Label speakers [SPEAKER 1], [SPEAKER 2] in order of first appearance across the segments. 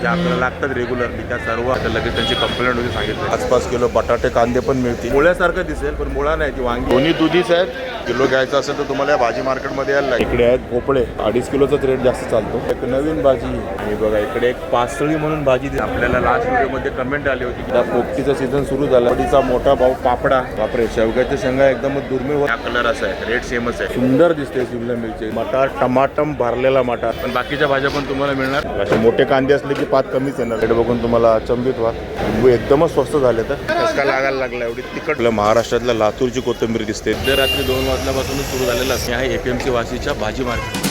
[SPEAKER 1] ज्या आपल्याला लागतात रेग्युलरली त्या सर्व आता लगेच त्यांची कंप्लेंट होती सांगितलं. पाच पाच किलो बटाटे कांदे पण मिळतील. मुळ्यासारखं दिसेल पण मुळा नाही ती वांगी. दोन्ही दुधीच आहेत किलो घ्यायचं असेल तर तुम्हाला या भाजी मार्केटमध्ये यायला लागेल. इकडे आहेत भोपळे अडीच किलोचाच रेट जास्त चालतो. एक नवीन भाजी. हे बघा इकडे एक पासळी म्हणून भाजी दिली. आपल्याला लास्ट व्हिडिओमध्ये कमेंट आली होती. आता पोपटीचा सीझन सुरू झाला. पोपटीचा मोठा भाऊ पापडा. बापरे शेवग्याच्या शेंगा एकदम दुर्मिळ हा कलर असा आहे. रेट सेमच आहे. सुंदर दिसते शिमला मिरची मटार टमाटम भरलेला मटार. पण बाकीच्या भाज्या पण तुम्हाला मिळणार. असे मोठे कांदे असले की पात कमीच येणार. रेट बघून तुम्हाला अचंबित व्हा. एकदमच स्वस्त झाले तर. कसका लागायला लागला एवढी तिकट महाराष्ट्रातल्या लातूरची कोथिंबीर दिसते. दर रात्री दोन वाजल्यापासूनच सुरू झालेलं असते. आहे एपीएमसी वाशीच्या भाजी मार्केट.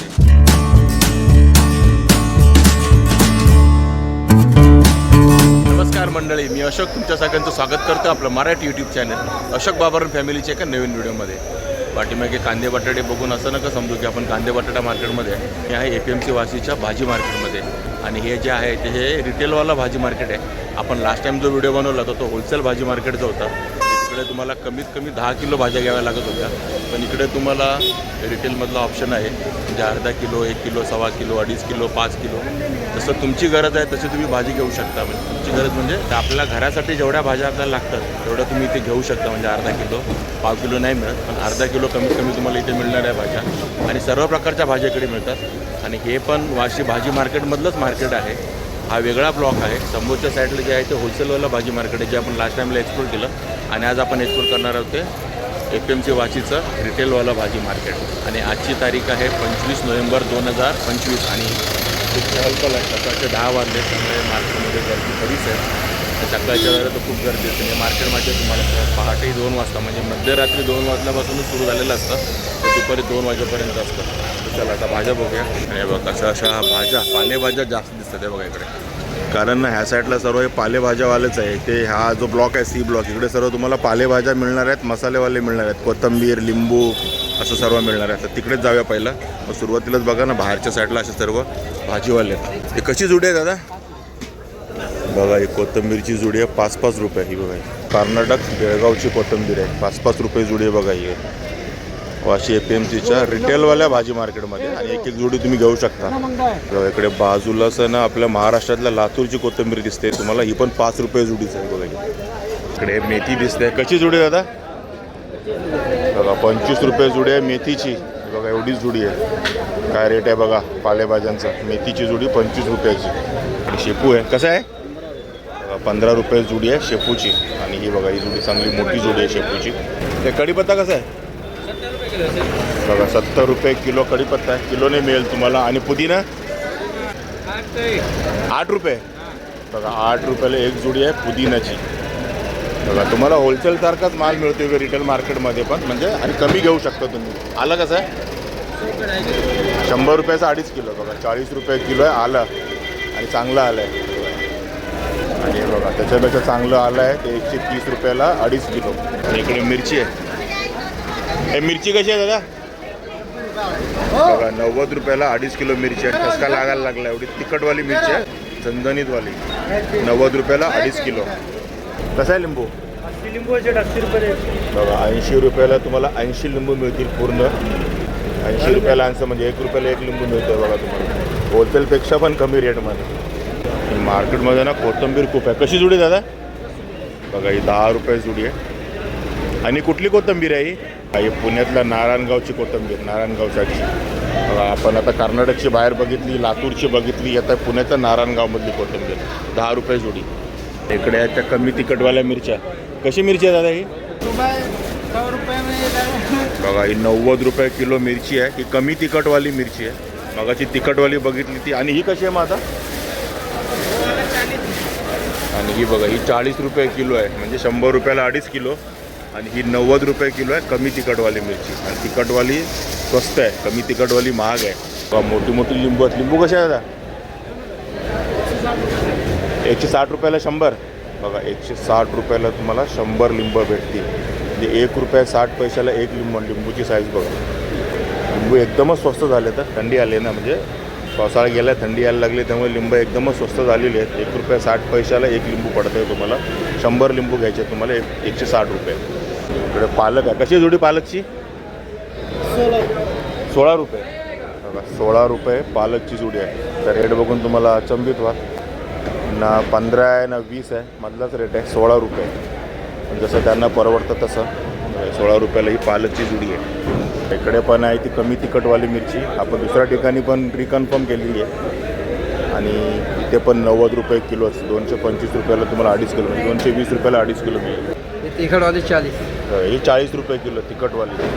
[SPEAKER 1] नमस्कार मंडळी मी अशोक. तुमच्या सगळ्यांचं स्वागत करतो आपलं मराठी यूट्यूब चॅनल अशोक बाबारन फॅमिलीच्या एका नवीन व्हिडिओमध्ये पाठीमागे कांदे बटाटे बघून असं नका समजू की आपण कांदे बटाटा मार्केटमध्ये हे आहे ए पी एम सी वाशीच्या भाजी मार्केटमध्ये. आणि हे जे आहे ते हे रिटेलवाला भाजी मार्केट आहे. आपण लास्ट टाइम जो व्हिडिओ बनवला होता तो होलसेल भाजी मार्केटचा होता. तिकडे तुम्हाला कमीत कमी दहा किलो भाज्या घ्याव्या लागत होत्या. पण इकडे तुम्हाला रिटेलमधला ऑप्शन आहे. म्हणजे अर्धा किलो एक किलो सव्वा किलो अडीच किलो पाच किलो. जसं तुमची गरज आहे तशी तुम्ही भाजी घेऊ शकता. म्हणजे तुमची गरज म्हणजे त्या आपल्या घरासाठी जेवढ्या भाज्या आपल्याला लागतात तेवढ्या तुम्ही इथे घेऊ शकता. म्हणजे अर्धा किलो पाव किलो नाही मिळत पण अर्धा किलो कमीत कमी तुम्हाला इथे मिळणार आहे भाज्या. आणि सर्व प्रकारच्या भाज्या इकडे मिळतात. आणि हे पण वाशी भाजी मार्केटमधलंच मार्केट आहे. हा वेगळा ब्लॉक आहे. समोरच्या साईडला जे आहे ते होलसेलवाला भाजी मार्केट आहे जे आपण लास्ट टाईमला एक्सप्लोर केलं. आणि आज आपण एक्सप्लोर करणार आहोत ते एफ एम सी वाशीचं रिटेलवाला भाजी मार्केट आणि आजची तारीख आहे पंचवीस नोव्हेंबर दोन हजार पंचवीस. आणि खूप आहे. सकाळचे दहा वाजले त्यामुळे मार्केटमध्ये गर्दी बरीच आहे. तर सकाळच्या वेळेला तर खूप गर्दी असते. आणि मार्केटमध्ये तुम्हाला पहाटे दोन वाजता म्हणजे मध्यरात्री दोन वाजल्यापासूनच सुरू झालेलं असतं. तर दुपारी दोन वाजेपर्यंत असतं. तर चला आता भाज्या बघूया. आणि हे बघा अशा अशा भाज्या पालेभाज्या जास्त दिसतात हे बघा इकडे. कारण ह्या साईडला सर्व हे पालेभाज्यावालेच आहे. ते हा जो ब्लॉक आहे सी ब्लॉक इकडे सर्व तुम्हाला पालेभाज्या मिळणार आहेत मसालेवाले मिळणार आहेत. कोथंबीर लिंबू असं सर्व मिळणार आहे. तर तिकडेच जाऊया पहिलं. मग सुरुवातीलाच बघा ना बाहेरच्या साईडला असे सर्व भाजीवाले आहेत. हे कशी जुडी आहे दादा? बघा ही कोथंबीरची जुडी आहे पाच पाच रुपये ही बघा. कर्नाटक बेळगावची कोथंबीर आहे पाच पाच रुपये जुडी आहे बघा ही. वाशी ए पी एम सीच्या रिटेलवाल्या भाजी मार्केटमध्ये. आणि एक एक जुडी तुम्ही घेऊ शकता. बघा इकडे बाजूला असं ना आपल्या महाराष्ट्रातल्या लातूरची कोथंबीर दिसते. तुम्हाला ही पण पाच रुपये जुडीच आहे बघा ही. इकडे मेथी दिसते. कशी जुडी आहे दादा? बघा पंचवीस रुपये जुडी आहे मेथीची. बघा एवढीच जुडी आहे. काय रेट आहे बघा पालेभाज्यांचा. मेथीची जुडी पंचवीस रुपयाची. शेपू आहे. कसं आहे? पंधरा रुपये जुडी आहे शेपूची. आणि ही बघा ही जुडी चांगली मोठी जुडी आहे शेपूची. ते कढीपत्ता कसं आहे? बघा सत्तर रुपये किलो कढीपत्ता आहे किलोने मिळेल तुम्हाला. आणि पुदिना? आठ रुपये. बघा आठ रुपयाला एक जुडी आहे पुदिनाची. बघा तुम्हाला होलसेल सारखाच माल मिळतो रिटेल मार्केटमध्ये पण. म्हणजे आणि कमी घेऊ शकता तुम्ही. आलं कसं आहे? शंभर रुपयाचा अडीच किलो. बघा चाळीस रुपये किलो आहे आलं. आणि चांगलं आलं आहे. आणि बघा त्याच्यापेक्षा चांगलं आलं आहे ते एकशे तीस रुपयाला अडीच किलो. आणि इकडे मिरची आहे. हे मिरची कशी आहे दादा? बघा नव्वद रुपयाला अडीच किलो मिरची आहे. ठसका लागायला लागला? एवढी तिखटवाली मिरची आहे. चंदनीतवाली. नव्वद रुपयाला अडीच किलो. कसं आहे लिंबू? बघा ऐंशी रुपयाला तुम्हाला ऐंशी लिंबू मिळतील पूर्ण. ऐंशी रुपयाला ऐंशी म्हणजे एक रुपयाला एक लिंबू मिळतं बघा तुम्हाला. होलसेलपेक्षा पण कमी रेटमध्ये मार्केटमध्ये ना कोथंबीर खूप आहे. कशी जुडी दादा? बघा ही दहा रुपये जुडी आहे. आणि कुठली कोथंबीर आहे ही? ही पुण्यातल्या नारायणगावची कोथंबीर नारायणगावसाठी. बघा आपण आता कर्नाटकची बाहेर बघितली लातूरची बघितली आता पुण्याच्या नारायणगावमधली कोथंबीर दहा रुपये जुडी. इकडे आहेत त्या कमी तिखटवाल्या मिरच्या. कशी मिरची आहे दादा ही? बघा ही नव्वद रुपये किलो मिरची आहे. ही कमी तिखटवाली मिरची आहे. मगाची तिखटवाली बघितली ती. आणि ही कशी आहे मग आता आणि ही बघा ही चाळीस रुपये किलो आहे. म्हणजे शंभर रुपयाला अडीच किलो. आणि ही नव्वद रुपये किलो आहे कमी तिखटवाली मिरची. आणि तिखटवाली स्वस्त आहे कमी तिखटवाली महाग आहे. बघा मोठी मोठी लिंबू आहेत. लिंबू कसे आहे दादा एकशे साठ रुपयाला शंभर. बघा एकशे साठ रुपयाला तुम्हाला शंभर लिंबं भेटतील. म्हणजे एक रुपया साठ पैशाला एक लिंबू लिंबूची साईज बघा. लिंबू एकदमच स्वस्त झाले तर थंडी आली ना म्हणजे पावसाळा गेला थंडी यायला लागली त्यामुळे लिंबू एकदमच स्वस्त झालेली आहेत. एक रुपया साठ पैशाला एक लिंबू पडत आहे तुम्हाला. शंभर लिंबू घ्यायचे तुम्हाला एक एकशे साठ रुपये. इकडे पालक आहे. कशी जोडी पालकची? सोळा रुपये. बघा सोळा रुपये पालकची जुडी आहे. तर रेट बघून तुम्हाला अचंबित व्हा. ना पंधरा आहे ना वीस आहे. मधलाच रेट आहे. सोळा रुपये. पण जसं त्यांना परवडतं तसं. सोळा रुपयाला ही पालकची जुडी आहे. इकडे पण आहे ती कमी तिखटवाली मिरची. आपण दुसऱ्या ठिकाणी पण रिकन्फर्म केलेली आहे. आणि इथे पण नव्वद रुपये किलो किलोच दोनशे पंचवीस रुपयाला तुम्हाला अडीच किलो म्हणजे दोनशे वीस रुपयाला अडीच किलो मिळेल.
[SPEAKER 2] ये तिखट वाली चालीस
[SPEAKER 1] ही चाळीस रुपये किलो तिखटवाली.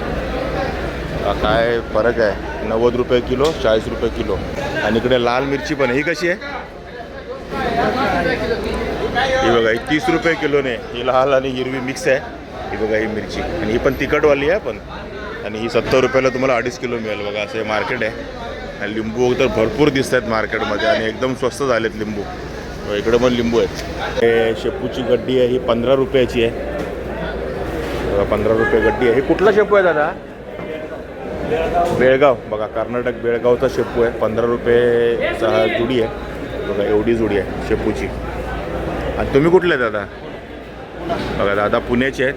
[SPEAKER 1] हा, काय फरक आहे? नव्वद रुपये किलो चाळीस रुपये किलो. आणि इकडे लाल मिरची पण आहे. ही कशी आहे? ही बघा ही तीस रुपये किलोने ही लाल आणि हिरवी मिक्स आहे. ही बघा ही मिरची. आणि ही पण तिखटवाली आहे पण. आणि ही सत्तर रुपयाला तुम्हाला अडीच किलो मिळेल बघा असं हे मार्केट आहे. आणि लिंबू तर भरपूर दिसत आहेत मार्केटमध्ये आणि एकदम स्वस्त झालेत लिंबू. इकडे पण लिंबू आहेत. हे शेपूची गड्डी आहे ही पंधरा रुपयाची आहे. बघा, पंधरा रुपये गड्डी आहे. हे कुठला शेपू आहे दादा? बेळगाव. बघा कर्नाटक बेळगावचा शेपू आहे. पंधरा रुपयेचा हा जुडी आहे. बघा एवढी जुडी आहे शेपूची. आणि तुम्ही कुठले आहे दादा? बघा दादा पुण्याचे आहेत.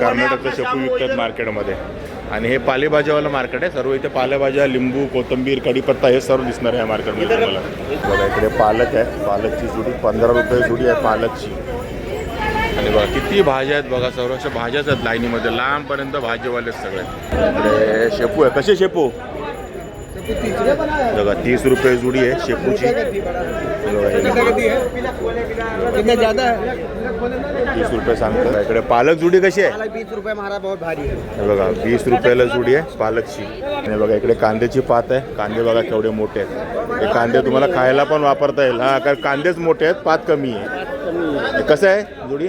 [SPEAKER 1] कर्नाटकचा शेपू विकतात मार्केटमध्ये. आणि हे पालेभाज्यावालं मार्केट आहे. सर्व इथे पालेभाज्या लिंबू कोथिंबीर कढीपत्ता हे सर्व दिसणार आहे या मार्केटमध्ये तुम्हाला. बघा इकडे पालक आहे. पालकची जुडी पंधरा रुपये जुडी आहे पालकची. बघा किती भाज्या आहेत बघा सर्व अशा भाज्याच आहेत लाईनीमध्ये. लांबपर्यंत भाजीवाले सगळे. इकडे शेपू आहे. कसे शेपू? बघा तीस रुपये जुडी आहे शेपूची. तीस रुपये सांगतो इकडे पालक जुडी कशी आहे?
[SPEAKER 2] बीस रुपये
[SPEAKER 1] बघा वीस रुपयाला जुडी आहे पालकची. आणि बघा इकडे कांद्याची पात आहे. कांदे बघा केवढे मोठे आहेत. हे कांदे तुम्हाला खायला पण वापरता येईल. हा कारण कांदेच मोठे आहेत पात कमी आहे. कसं आहे जुडी?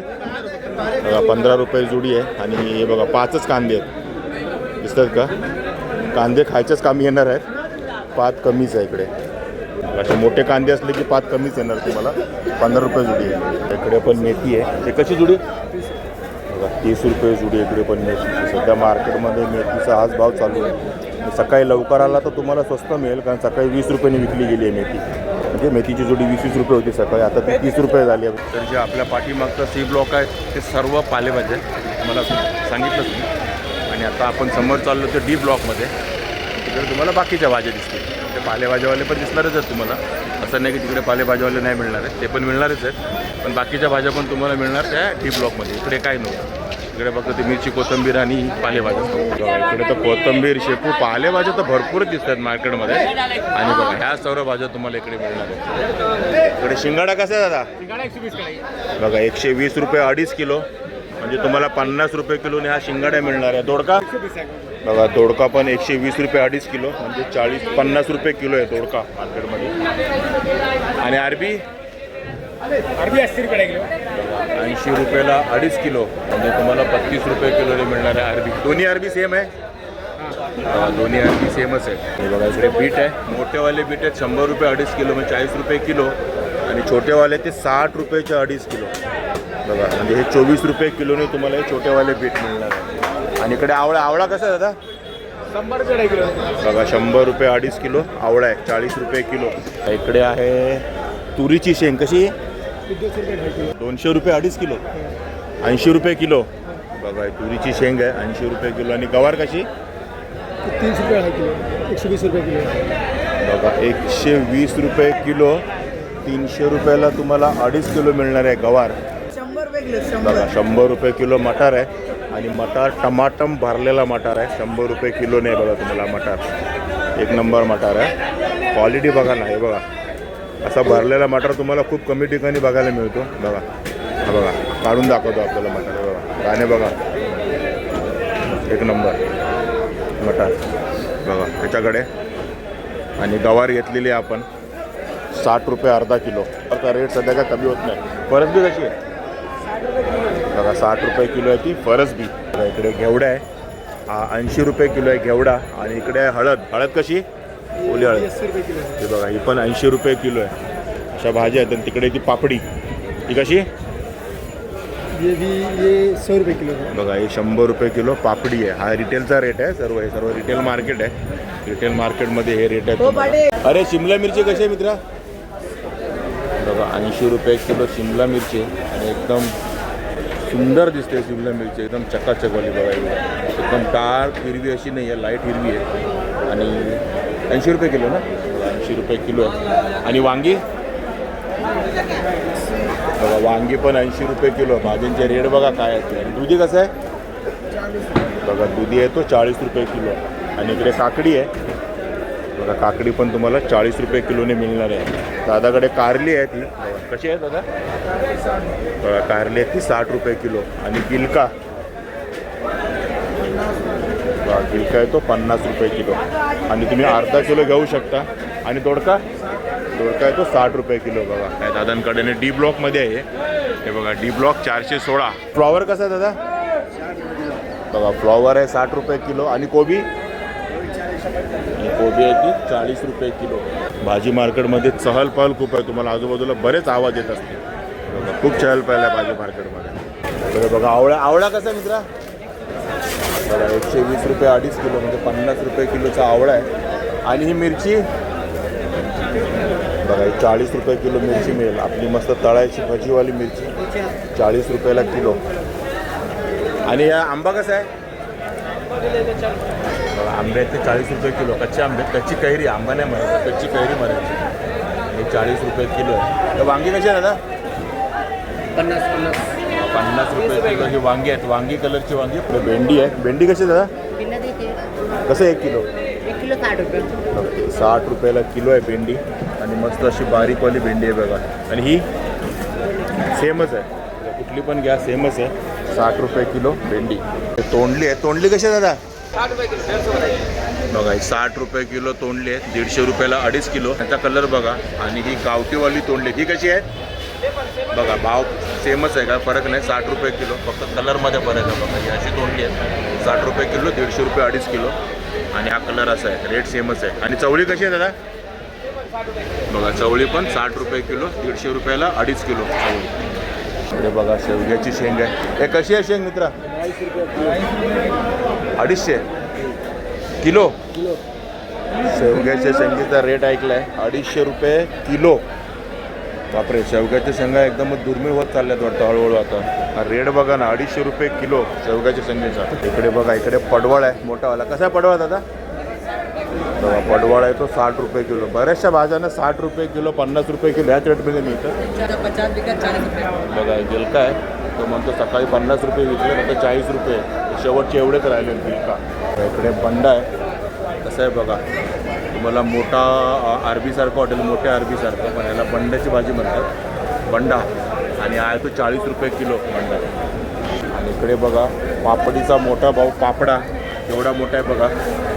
[SPEAKER 1] बघा पंधरा रुपये जुडी आहे आणि हे बघा पाचच कांदे आहेत. दिसतात का? कांदे खायचेच कामी येणार आहेत. पात कमीच आहे इकडे. असे मोठे कांदे असले की पात कमीच येणार तुम्हाला. पंधरा रुपये जुडी आहे. इकडे पण मेथी आहे. ते कशी जुडी? बघा तीस रुपये जुडी इकडे पण मेथी. सध्या मार्केटमध्ये मेथीचा हाच भाव चालू आहे. सकाळी लवकर आला तर तुम्हाला स्वस्त मिळेल कारण सकाळी वीस रुपयाने विकली गेली आहे मेथी. म्हणजे मेथीची जोडी वीस वीस रुपये होती सकाळी आता ती तीस रुपये झाली आहे. तर जे आपल्या पाठीमागचं सी ब्लॉक आहे ते सर्व पालेभाज्या मला सांगितलंच मी. आणि आता आपण समोर चाललो तर डी ब्लॉकमध्ये तिकडे तुम्हाला बाकीच्या भाज्या दिसतील. ते पालेभाज्यावाले पण दिसणारच आहेत तुम्हाला. असं नाही की तिकडे पालेभाज्यावाले नाही मिळणार आहेत. ते पण मिळणारच आहेत. पण बाकीच्या भाज्या पण तुम्हाला मिळणार त्या डी ब्लॉकमध्ये इकडे काय नव्हतं इकडे फक्त ते मिरची कोथिंबीर आणि पालेभाज्या. इकडे तर कोथिंबीर शेपू पालेभाज्या तर भरपूरच दिसतात मार्केटमध्ये. आणि बघा ह्या सर्व भाज्या तुम्हाला इकडे मिळणार आहेत. इकडे शिंगाडा कसा आहे दादा? बघा एकशे वीस रुपये अडीच किलो. म्हणजे तुम्हाला पन्नास रुपये किलोने हा शिंगाडा मिळणार आहे. दोडका? बघा दोडका पण एकशे वीस रुपये अडीच किलो. म्हणजे चाळीस पन्नास रुपये किलो आहे दोडका मार्केटमध्ये. आणि अरबी
[SPEAKER 2] अरबी अस्सी रुपये किलो.
[SPEAKER 1] ऐंशी रुपयाला अडीच किलो. म्हणजे तुम्हाला पस्तीस रुपये किलोने मिळणार आहे अरबी दोन्ही अरबी सेम आहे? हा, दोन्ही अरबी सेमच आहे. हे बघा इकडे बीट आहे. मोठेवाले बीट आहेत शंभर रुपये अडीच किलो म्हणजे चाळीस रुपये किलो. आणि छोटेवाले ते साठ रुपयाचे अडीच किलो. बघा म्हणजे हे चोवीस रुपये किलोने तुम्हाला हे छोटेवाले बीट मिळणार आहे. आणि इकडे आवळा आवळा कसा आहे दादा?
[SPEAKER 2] शंभर रुपये किलो.
[SPEAKER 1] बघा शंभर रुपये अडीच किलो आवळा आहे चाळीस रुपये किलो. इकडे आहे तुरीची शेंग कशी?
[SPEAKER 2] दोनशे रुपये
[SPEAKER 1] अडीच किलो. ऐंशी रुपये किलो. बघा तुरीची शेंग आहे ऐंशी रुपये किलो. आणि गवार कशी?
[SPEAKER 2] तीस रुपये ढाई किलो. एकशे वीस रुपये किलो.
[SPEAKER 1] बघा एकशे वीस रुपये किलो. तीनशे रुपयाला तुम्हाला अडीच किलो मिळणार आहे गवार.
[SPEAKER 2] शंभर रुपये किलो
[SPEAKER 1] बघा शंभर रुपये किलो मटार आहे. आणि मटार टमाटम भरलेला मटार आहे. शंभर रुपये किलोने आहे बघा तुम्हाला मटार. एक नंबर मटार आहे. क्वालिटी बघा ना हे बघा. असा भरलेला मटार तुम्हाला खूप कमी ठिकाणी बघायला मिळतो. बघा. हा बघा. काढून दाखवतो आपल्याला मटार. बघा. गाणे बघा. एक नंबर. मटार. बघा. त्याच्याकडे आणि गवार घेतलेली आहे आपण. साठ रुपये अर्धा किलो. आता रेट सध्या काय कमी होत नाही. फरस बी कशी आहे? बघा साठ रुपये किलो आहे ती फरस बी. इकडे घेवडा आहे. ऐंशी रुपये किलो आहे घेवडा. आणि इकडे आहे हळद. हळद कशी? ओली हळद
[SPEAKER 2] अस्सी रुपये किलो
[SPEAKER 1] हे बघा ही पण ऐंशी रुपये किलो आहे. अशा भाज्या आहेत. आणि तिकडे ती पापडी. ही कशी?
[SPEAKER 2] ये भी ये सौ रुपये किलो है
[SPEAKER 1] बघा ही शंभर रुपये किलो पापडी आहे. हा रिटेलचा रेट आहे सर्व हे सर्व रिटेल मार्केट आहे. रिटेल मार्केटमध्ये हे रेट आहे अरे शिमला मिरची कशी आहे मित्रा? बघा ऐंशी रुपये किलो शिमला मिरची. आहे आणि एकदम सुंदर दिसते शिमला मिरची. एकदम चकाचकवाली बघा ही. बघा. एकदम डार्क हिरवी अशी नाही आहे लाइट हिरवी आहे. आणि ऐंशी रुपये किलो ना? ऐंशी रुपये किलो. आहे आणि वांगी? बघा वांगी पण ऐंशी रुपये किलो. भाजींचे रेट बघा काय आहेत आणि दुधी कसं आहे? बघा दुधी आहे तो चाळीस रुपये किलो. आणि इकडे काकडी आहे. बघा काकडी पण तुम्हाला चाळीस रुपये किलोने मिळणार आहे. दादाकडे कारली आहे ती. कशी आहे दादा? बघा कारली आहे ती साठ रुपये किलो. आणि गिलका. बघा गिलका आहे तो पन्नास रुपये किलो. आणि तुम्ही अर्धा किलो घेऊ शकता. आणि दोडका? दोडका आहे तो साठ रुपये किलो बघा. काय दादांकडे आणि डी ब्लॉकमध्ये आहे. हे बघा डी ब्लॉक चारशे सोळा. फ्लॉवर कसा आहे दादा? बघा फ्लॉवर आहे साठ रुपये किलो. आणि कोबी? आणि कोबी आहे ती चाळीस रुपये किलो. भाजी मार्केटमध्ये चहल पहल खूप आहे. तुम्हाला आजूबाजूला बरेच आवाज येत असते बघा खूप चहल पहल आहे भाजी मार्केटमध्ये. बरं बघा आवळा आवळा कसा आहे मित्रा? बघा एकशे वीस रुपये अडीच किलो म्हणजे पन्नास रुपये किलोचा आवळा आहे. आणि ही मिरची? बघा चाळीस रुपये किलो मिरची मिळेल. आपली मस्त तळायची भजीवाली मिरची चाळीस रुपयाला किलो. आणि या आंबा कसा आहे? बघा, आंबे आहेत ते चाळीस रुपये किलो. कच्चे आंबे कच्ची कैरी आंबा नाही म्हणायचं कच्ची कैरी म्हणायची हे चाळीस रुपये किलो आहे. तर वांगी कशी आहे दादा?
[SPEAKER 2] पन्नास पन्नास.
[SPEAKER 1] पन्नास रुपये किलो ही वांगी आहेत. वांगी कलरची वांगी आपली भेंडी आहे. भेंडी कशी दादा? कसं एक किलो?
[SPEAKER 3] एक किलो साठ रुपये.
[SPEAKER 1] साठ रुपयाला किलो आहे भेंडी. आणि मस्त अशी बारीकवाली भेंडी आहे बघा. आणि ही सेमच आहे. कुठली पण घ्या सेमच आहे. साठ रुपये किलो भेंडी. हे तोंडली आहे. तोंडली कशी आहे दादा? बघा ही साठ रुपये किलो तोंडली आहे. दीडशे रुपयाला अडीच किलो. त्याचा कलर बघा. आणि ही गावठीवाली तोंडली. ही कशी आहे? बघा भाव सेमच आहे का? फरक नाही. साठ रुपये किलो. फक्त कलरमध्ये फरक आहे बघा. ही अशी तोंडी आहे. साठ रुपये किलो दीडशे रुपये अडीच किलो. आणि हा कलर असा आहे. रेट सेमच आहे. आणि चवळी कशी आहे दादा? बघा चवळी पण साठ रुपये किलो दीडशे रुपयाला अडीच किलो चवळी. इकडे बघा शेवग्याची शेंग आहे. हे कशी आहे शेंग मित्रा? अडीचशे. किलो?
[SPEAKER 2] किलो
[SPEAKER 1] शेवग्याच्या शेंगेचा रेट ऐकलाय. अडीचशे रुपये किलो. बापरे शेवग्याच्या शेंगा एकदमच दुर्मिळ होत चालल्यात वाटतं हळूहळू आता. हा रेट बघा ना अडीचशे रुपये किलो शेवग्याच्या शेंगेचा. इकडे बघा इकडे पडवळ आहे मोठावाला कसा आहे पडवळ दादा? पडवळ आहे तो साठ रुपये किलो. बऱ्याचशा भाज्यांना साठ रुपये किलो पन्नास रुपये किलो ह्याच रेटमध्ये मिळतं. बघा गिलका आहे. तो म्हणतो सकाळी पन्नास रुपये विकले नंतर चाळीस रुपये. शेवटचे एवढेच राहिले गिलका. इकडे बंडा आहे. कसं आहे बघा. तुम्हाला मोठा अरबीसारखं हॉटेल मोठ्या अरबीसारखं पण याला बंड्याची भाजी म्हणतात. बंडा. आणि आहे तो चाळीस रुपये किलो बंडा. आणि इकडे बघा पापडीचा मोठा भाऊ पापडा. एवढा मोठा आहे बघा.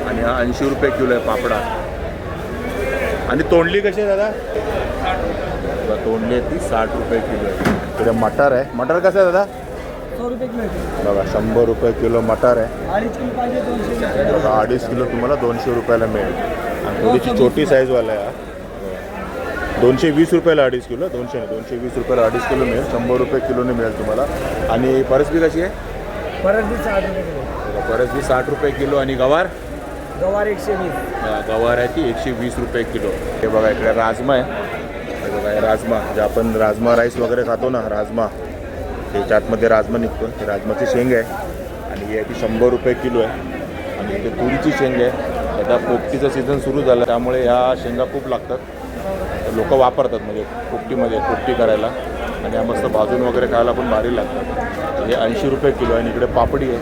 [SPEAKER 1] आणि हा ऐंशी रुपये किलो आहे पापडा. आणि तोंडली कशी आहे दादा? बघा, तोंडली आहे ती साठ रुपये किलो आहे. इकडे मटार आहे. मटार कसं आहे दादा? बघा शंभर रुपये किलो मटार आहे.
[SPEAKER 2] अडीच किलो पाहिजे दोनशे
[SPEAKER 1] बघा अडीच किलो तुम्हाला दोनशे रुपयाला मिळेल. थोडीशी छोटी साईजवाला आहे हा. दोनशे वीस रुपयाला अडीच किलो दोनशे नाही दोनशे वीस रुपयाला अडीच किलो मिळेल शंभर रुपये किलोने मिळेल तुम्हाला. आणि परसबी कशी आहे?
[SPEAKER 2] परत बी साठ रुपये
[SPEAKER 1] परसबी साठ रुपये किलो आणि गवार?
[SPEAKER 2] गवार एकशे वीस.
[SPEAKER 1] गवार आहे ती एकशे वीस रुपये किलो. हे बघा इकडे राजमा आहे. हे बघा हे राजमा जे आपण राजमा राईस वगैरे खातो ना राजमा. त्याच्यातमध्ये राजमा निघतो. हे राजमाची शेंग आहे. आणि ही आहे ती शंभर रुपये किलो आहे. आणि इथे तुरीची शेंग आहे. आता पोपटीचं सीझन सुरू झालं त्यामुळे ह्या शेंगा खूप लागतात. लोक वापरतात म्हणजे पोपटीमध्ये पोपटी करायला. आणि या मस्त भाजून वगैरे खायला पण भारी लागतात. हे ऐंशी रुपये किलो आणि इकडे पापडी आहे.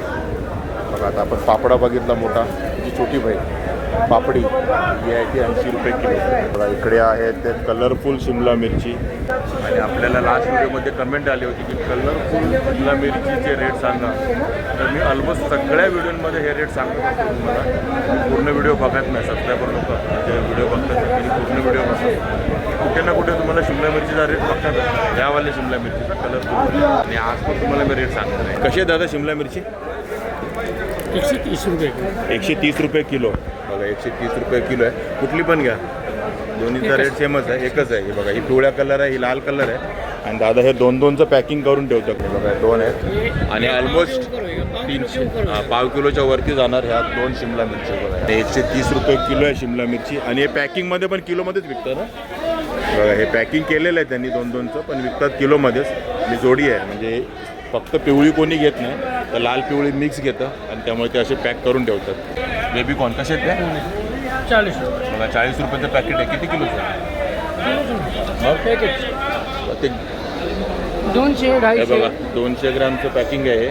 [SPEAKER 1] बघा आता आपण पापडा बघितला मोठा जी छोटी भाई पापडी जी आहे ती ऐंशी रुपये किलो. इकडे आहे ते कलरफुल शिमला मिरची. आणि आपल्याला लास्ट व्हिडिओमध्ये कमेंट आली होती की कलरफुल शिमला मिरचीचे रेट सांगा. तर मी ऑलमोस्ट सगळ्या व्हिडिओमध्ये हे रेट सांगत असतो तुम्हाला. पूर्ण व्हिडिओ बघत नाही सबस्क्रायबर लोक जे व्हिडिओ बघतात त्यांनी पूर्ण व्हिडिओ बघतात कुठे ना कुठे तुम्हाला शिमला मिरचीचा रेट बघतात. यावाले शिमला मिरचीचा कलरफुल आणि आज पण तुम्हाला मी रेट सांगणार नाही कशी आहे दादा शिमला मिरची?
[SPEAKER 2] एकशे तीस रुपये किलो.
[SPEAKER 1] एकशे तीस रुपये किलो. बघा एकशे तीस रुपये किलो आहे. कुठली पण घ्या. दोन्हीचा रेट सेमच आहे. एकच आहे. ही बघा ही पिवळ्या कलर आहे ही लाल कलर आहे. आणि दादा हे दोन दोनचं पॅकिंग करून ठेवतात हे बघा दोन आहेत. आणि ऑलमोस्ट तीनशे. हा, पाव किलोच्या वरती जाणार ह्या दोन शिमला मिरची बघा एकशे तीस रुपये किलो आहे शिमला मिरची. आणि हे पॅकिंगमध्ये पण किलोमध्येच विकतं ना? बघा हे पॅकिंग केलेलं आहे त्यांनी दोन दोनचं पण विकतात किलोमध्येच. आणि जोडी आहे. म्हणजे फक्त पिवळी कोणी घेत नाही तर लाल पिवळी मिक्स घेतं. त्यामुळे ते असे पॅक करून ठेवतात. बेबी कॉर्न कसे आहेत ते?
[SPEAKER 2] चाळीस रुपये.
[SPEAKER 1] बघा चाळीस रुपयाचं पॅकेट आहे. किती किलोचं आहे?
[SPEAKER 2] पॅकेट
[SPEAKER 1] ते
[SPEAKER 2] दोनशे
[SPEAKER 1] हे बघा दोनशे ग्रॅमचं पॅकिंग आहे.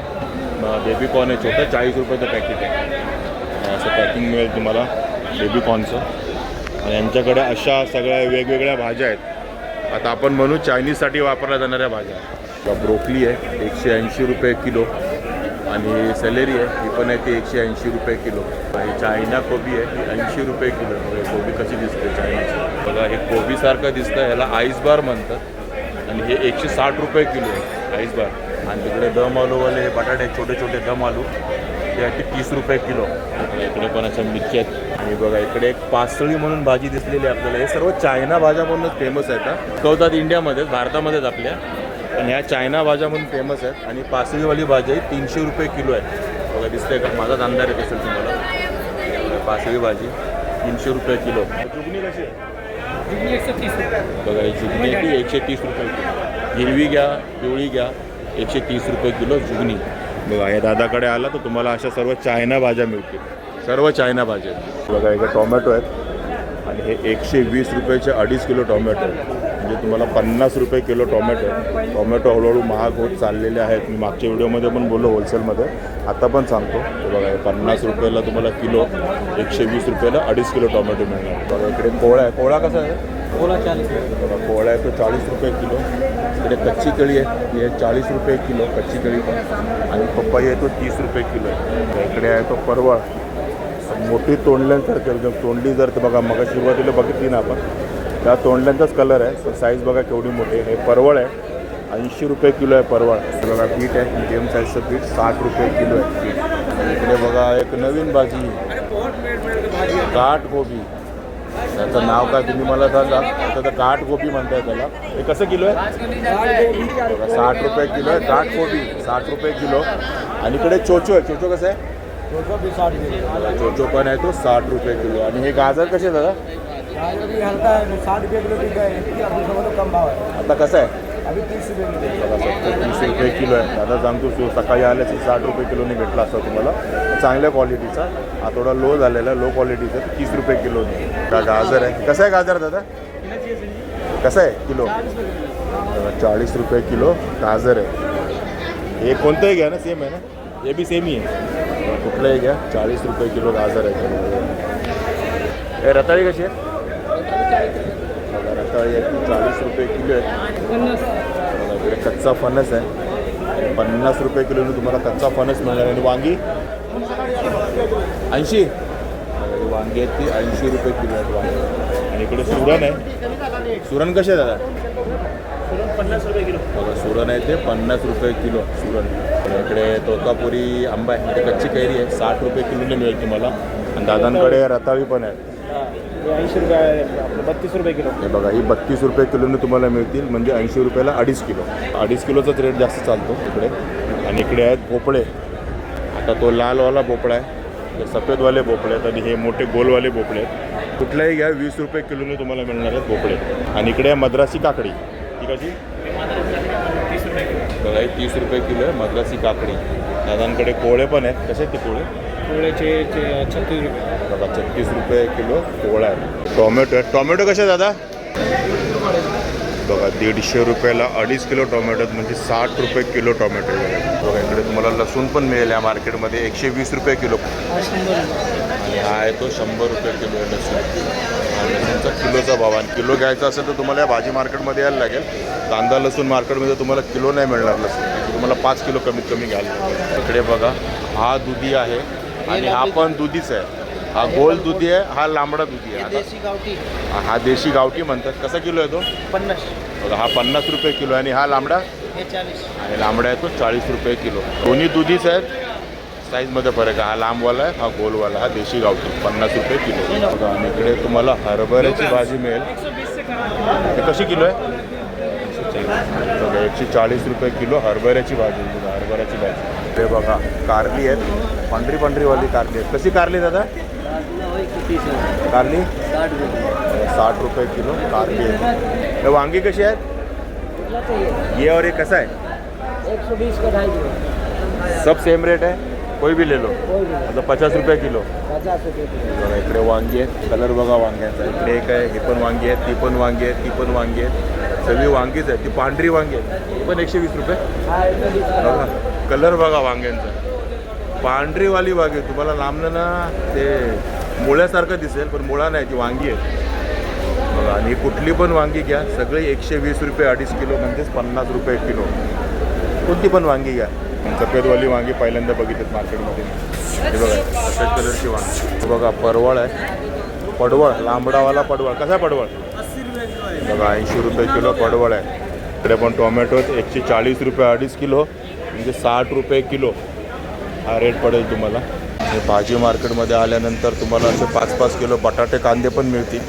[SPEAKER 1] बेबी कॉर्न आहे छोटं चाळीस रुपयाचं पॅकेट आहे. असं पॅकिंग मिळेल तुम्हाला बेबी कॉर्नचं. आणि यांच्याकडे अशा सगळ्या वेगवेगळ्या भाज्या आहेत. आता आपण म्हणू चायनीजसाठी वापरल्या जाणाऱ्या भाज्या. ब्रोकली आहे एकशे ऐंशी रुपये किलो. आणि सॅलेरी आहे ही पण आहे ती एकशे ऐंशी रुपये किलो. आणि चायना कोबी आहे ऐंशी रुपये किलो. कोबी कशी दिसते चायनीची? बघा हे कोबीसारखं दिसतं ह्याला आईस बार म्हणतात. आणि हे एकशे साठ रुपये किलो आहे आईस बार आणि तिकडे दम आलूवाले बटाटे छोटे छोटे दम आलू. ते आहे तीस रुपये किलो. इकडे पण अशा मिरची आहेत. आणि बघा इकडे एक पासळी म्हणून भाजी दिसलेली आहे आपल्याला. हे सर्व चायना भाज्या म्हणूनच फेमस आहेत का कवतात इंडियामध्येच भारतामध्येच आपल्या. पण ह्या चायना भाज्या म्हणून फेमस आहेत. आणि पासळीवाली भाजी आहे तीनशे रुपये किलो आहे. बघा दिसतंय का? माझाच अंदाज येत असेल तुम्हाला. पासळी भाजी तीनशे रुपये किलो. चुगणी कशी आहे?
[SPEAKER 2] एकशे तीस रुपये.
[SPEAKER 1] बघा ही जुगणी ती एकशे तीस रुपये किलो. हिरवी घ्या पिवळी घ्या एकशे तीस रुपये किलो जुगणी बघा या दादाकडे आला तर तुम्हाला अशा सर्व चायना भाज्या मिळतील. सर्व चायना भाज्या आहेत. बघा इकडे टोमॅटो आहेत. आणि हे एकशे वीस रुपयाचे अडीच किलो टोमॅटो आहे म्हणजे तुम्हाला पन्नास रुपये किलो टोमॅटो टोमॅटो हळूहळू महाग होत चाललेले आहेत. मी मागच्या व्हिडिओमध्ये पण बोललो होलसेलमध्ये. आता पण सांगतो. हे बघा हे पन्नास रुपयाला तुम्हाला किलो एकशे वीस रुपयाला अडीच किलो टोमॅटो मिळणार. बघा इकडे कोळा आहे. कोळा कसा आहे?
[SPEAKER 2] ओला चाळीस
[SPEAKER 1] बघा कोवळा आहे तो चाळीस रुपये किलो. इकडे कच्ची केळी आहे. ती आहे चाळीस रुपये किलो कच्ची केळी पण. आणि पपई आहे तो तीस रुपये किलो आहे. इकडे आहे तो परवळ. मोठी तोंडल्यांसारखी एकदम. तोंडली जर ते बघा मग सुरुवातीला बघितली ना आपण त्या तोंडल्यांचाच कलर आहे. पण साईज बघा केवढी मोठी आहे. हे परवळ आहे. ऐंशी रुपये किलो आहे परवळ. बघा पीठ आहे. मीडियम साईजचं पीठ. साठ रुपये किलो आहे. इकडे बघा एक नवीन भाजी. गाठ गोबी. त्याचं नाव काय तुम्ही मला सांगा. आता तर गाठ गोबी म्हणताय त्याला. हे कसं किलो आहे? बघा, साठ रुपये किलो आहे. गाठ गोबी. साठ रुपये किलो. आणि इकडे चोचो आहे. चोचो कसं आहे? चोचो पण आहे तो साठ रुपये किलो. आणि हे गाजर कसे आहे दादा?
[SPEAKER 2] है है है
[SPEAKER 1] आता कसं आहे?
[SPEAKER 2] अभी तीस रुपये
[SPEAKER 1] किलो आहे. दादा सांगतो सो सकाळी आल्याची साठ रुपये किलोने भेटला असता तुम्हाला. चांगल्या क्वालिटीचा हा थोडा लो झालेला आहे लो क्वालिटीचा तीस रुपये किलोने का गाजर आहे. कसं आहे गाजर दादा? कसं आहे? किलो? चाळीस रुपये किलो गाजर आहे. हे कोणतंही घ्या ना सेम आहे ना? हे बी सेम ही आहे. कुठलंही घ्या. चाळीस रुपये किलो गाजर आहे. हे रताळी कशी आहे? बघा, रताळी आहे ती चाळीस रुपये किलो आहे. इकडे कच्चा फणस आहे. पन्नास रुपये किलोने तुम्हाला कच्चा फणस मिळणार आणि वांगी? ऐंशी? वांगी आहेत ती ऐंशी रुपये किलो आहेत वांगी. आणि इकडे सुरण आहे. सुरण कसे आहे दादा?
[SPEAKER 2] पन्नास रुपये किलो
[SPEAKER 1] बघा सुरण आहे ते पन्नास रुपये किलो सुरण. इकडे तोतापुरी आंबा आहे. म्हणजे कच्ची कैरी आहे. साठ रुपये किलोने मिळेल तुम्हाला. आणि दादांकडे रताळी पण आहे.
[SPEAKER 2] ऐंशी रुपये आपलं बत्तीस रुपये किलो.
[SPEAKER 1] हे बघा ही बत्तीस रुपये किलोने तुम्हाला मिळतील म्हणजे ऐंशी रुपयाला अडीच किलो. अडीच किलोचाच रेट जास्त चालतो इकडे. आणि इकडे आहेत भोपळे. आता तो लालवाला भोपळा आहे. हे सफेदवाले भोपळे आहेत आणि हे मोठे गोलवाले भोपळे आहेत. कुठलाही घ्या वीस रुपये किलोने तुम्हाला मिळणार आहेत भोपळे. आणि इकडे आहे मद्रासी काकडी. ही कशी? बघा तीस रुपये किलो आहे मद्रासी काकडी. दादांकडे कोळे पण आहेत. कसे आहेत ते कोळे?
[SPEAKER 2] पोळ्याचे छत्तीस रुपये.
[SPEAKER 1] बघा छत्तीस रुपये किलो पोळा आहे टोमॅटो आहे टोमॅटो कसे दादा? बघा दीडशे रुपयाला अडीच किलो टोमॅटो म्हणजे साठ रुपये किलो टोमॅटो आहे बघा. इकडे तुम्हाला लसूण पण मिळेल या मार्केटमध्ये. एकशे वीस रुपये किलो. आणि हा आहे तो शंभर रुपये किलो आहे लसूण. आणि लसूणचा किलोचा भाव. आणि किलो घ्यायचा असेल तर तुम्हाला या भाजी मार्केटमध्ये यायला लागेल. कांदा लसूण मार्केटमध्ये तुम्हाला किलो नाही मिळणार लसूण. तुम्हाला पाच किलो कमीत कमी घ्यायला लागेल. इकडे बघा हा दुधी आहे. आणि हा पण दुधीच आहे. हा गोल दुधी आहे हा लांबडा दुधी आहे.
[SPEAKER 2] देशी गावठी.
[SPEAKER 1] आता हा देशी गावठी म्हणतात. कसा किलो आहे तो?
[SPEAKER 2] पन्नास.
[SPEAKER 1] बघा हा पन्नास रुपये किलो आहे आणि हा लांबडा?
[SPEAKER 2] हे चाळीस.
[SPEAKER 1] आणि लांबडा आहे तो चाळीस रुपये किलो. दोन्ही दुधीच आहेत. साईजमध्ये फरक आहे. हा लांबवाला आहे हा गोलवाला हा देशी गावठी. पन्नास रुपये किलो. बघा आणि इकडे तुम्हाला हरभऱ्याची भाजी मिळेल. हे कशी किलो आहे? बघा एकशे चाळीस रुपये किलो हरभऱ्याची भाजी बघा हरभऱ्याची भाजी. हे बघा कारली आहेत. पांढरी पांढरीवाली कारली आहे. कशी कारली दादा? कारली? साठ रुपये किलो कारली आहे. वांगी कशी आहेत? ये और ये है
[SPEAKER 2] एक सौ बीस का ढाई किलो
[SPEAKER 1] सब सेम रेट है कोई भी ले लो. मतलब पचास रुपये किलो.
[SPEAKER 2] पचास
[SPEAKER 1] बघा इकडे वांगी आहेत. कलर बघा वांग्यांचा. इकडे एक आहे हे पण वांगी आहेत ती पण वांगी आहेत ती पण वांगी आहेत. सगळी वांगीच आहे ती पांढरी वांगी आहे ती पण एकशे वीस रुपये. कलर बघा वांग्यांचा. पांढरीवाली वांगी आहे. तुम्हाला लांबनं ना ते मुळ्यासारखं दिसेल पण मुळा नाही ती वांगी आहे. बघा आणि कुठली पण वांगी घ्या. सगळी एकशे वीस रुपये अडीच किलो म्हणजेच पन्नास रुपये किलो. कोणती पण वांगी घ्या. सफेदवाली वांगी पहिल्यांदा बघितलेत मार्केटमध्ये. हे बघा सफेद कलरची वांगी. बघा परवळ आहे. पडवळ लांबडावाला पडवळ. कसा पडवळ? बघा ऐंशी रुपये किलो पडवळ आहे. इकडे पण टोमॅटो एकशे चाळीस रुपये अडीच किलो म्हणजे साठ रुपये किलो. हा रेट पडेल तुम्हाला. भाजी मार्केटमध्ये आल्यानंतर तुम्हाला असे पाच पाच किलो बटाटे कांदे पण मिळतील.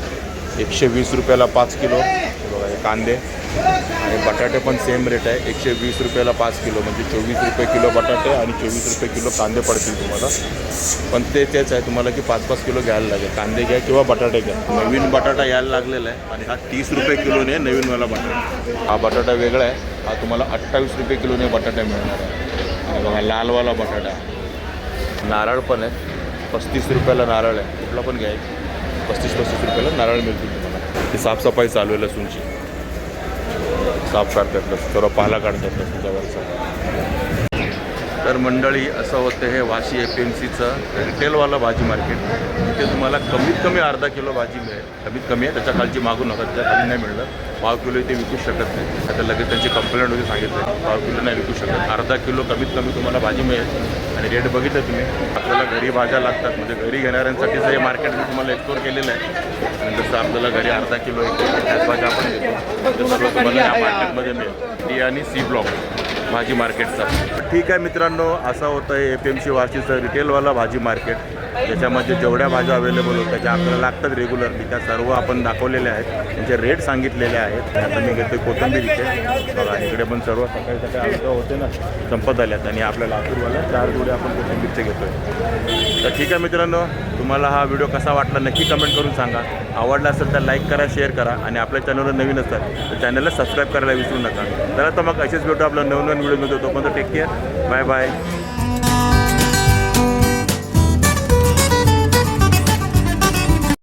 [SPEAKER 1] एकशे वीस रुपयाला पाच किलो. हे बघा हे कांदे. आणि बटाटे पण सेम रेट आहे. एकशे वीस रुपयाला पाच किलो. म्हणजे चोवीस रुपये किलो बटाटे आणि चोवीस रुपये किलो कांदे पडतील तुम्हाला. पण ते तेच आहे तुम्हाला की पाच पाच किलो घ्यायला लागेल. कांदे घ्या किंवा बटाटे घ्या. नवीन बटाटा यायला लागलेला आहे आणि हा तीस रुपये किलोने नवीनवाला बटाटा. हा बटाटा वेगळा आहे. हा तुम्हाला अठ्ठावीस रुपये किलोने बटाटा मिळणार आहे. बघा लालवाला बटाटा. नारळ पण आहे. पस्तीस रुपयाला नारळ आहे. कुठला पण घ्याय पस्तीस पस्तीस रुपयाला नारळ मिळतील तुम्हाला. ती साफसफाई चालू आहे लसूणची. साफ करतात लसूण. सर्व पाला काढतात लसूणच्या वरचा. तर मंडळी असं होतं हे वाशी एफ एम सीचं रिटेलवालं भाजी मार्केट तिथे तुम्हाला कमीत कमी अर्धा किलो भाजी मिळेल कमीत कमी आहे त्याच्या खालची मागू नका त्याच्याखाली नाही मिळलं पाव किलो इथे विकू शकत नाही आता लगेच त्यांची कंप्लेंट होती सांगितलं पाव किलो नाही विकू शकत अर्धा किलो कमीत कमी तुम्हाला भाजी मिळेल आणि रेट बघितलं तुम्ही आपल्याला घरी भाज्या लागतात म्हणजे घरी घेणाऱ्यांसाठीच हे मार्केट मी तुम्हाला एक्सप्लोर केलेलं आहे आणि जसं आपल्याला घरी अर्धा किलो एक भाज्या आपण घेतो तुम्हाला या मार्केटमध्ये मिळेल डी आणि सी ब्लॉक भाजी मार्केटचा. ठीक आहे मित्रांनो असं होतं हे एफ एम सी वाशीचं रिटेलवाला भाजी मार्केट. त्याच्यामध्ये जेवढ्या भाज्या अवेलेबल होत्या ज्या आपल्याला लागतात रेग्युलरली त्या सर्व आपण दाखवलेल्या आहेत. त्यांचे रेट सांगितलेले आहेत. आता मी घेतो कोथंबीर इथे बघा इकडे पण सर्व सकाळी सकाळी आमचं होते ना संपत आल्यात. आणि आपल्या लातूरवाल्या चार जोडे आपण कोथिंबीरचे घेतोय. तर ठीक आहे मित्रांनो तुम्हाला हा व्हिडिओ कसा वाटला नक्की कमेंट करून सांगा. आवडला असेल तर लाईक करा शेअर करा. आणि आपल्या चॅनलवर नवीन असतात तर चॅनलला सबस्क्राईब करायला विसरू नका. तर मग असेच भेटू आपला नवीन नवीन व्हिडिओ मिळतो तोपर्यंत टेक केअर बाय बाय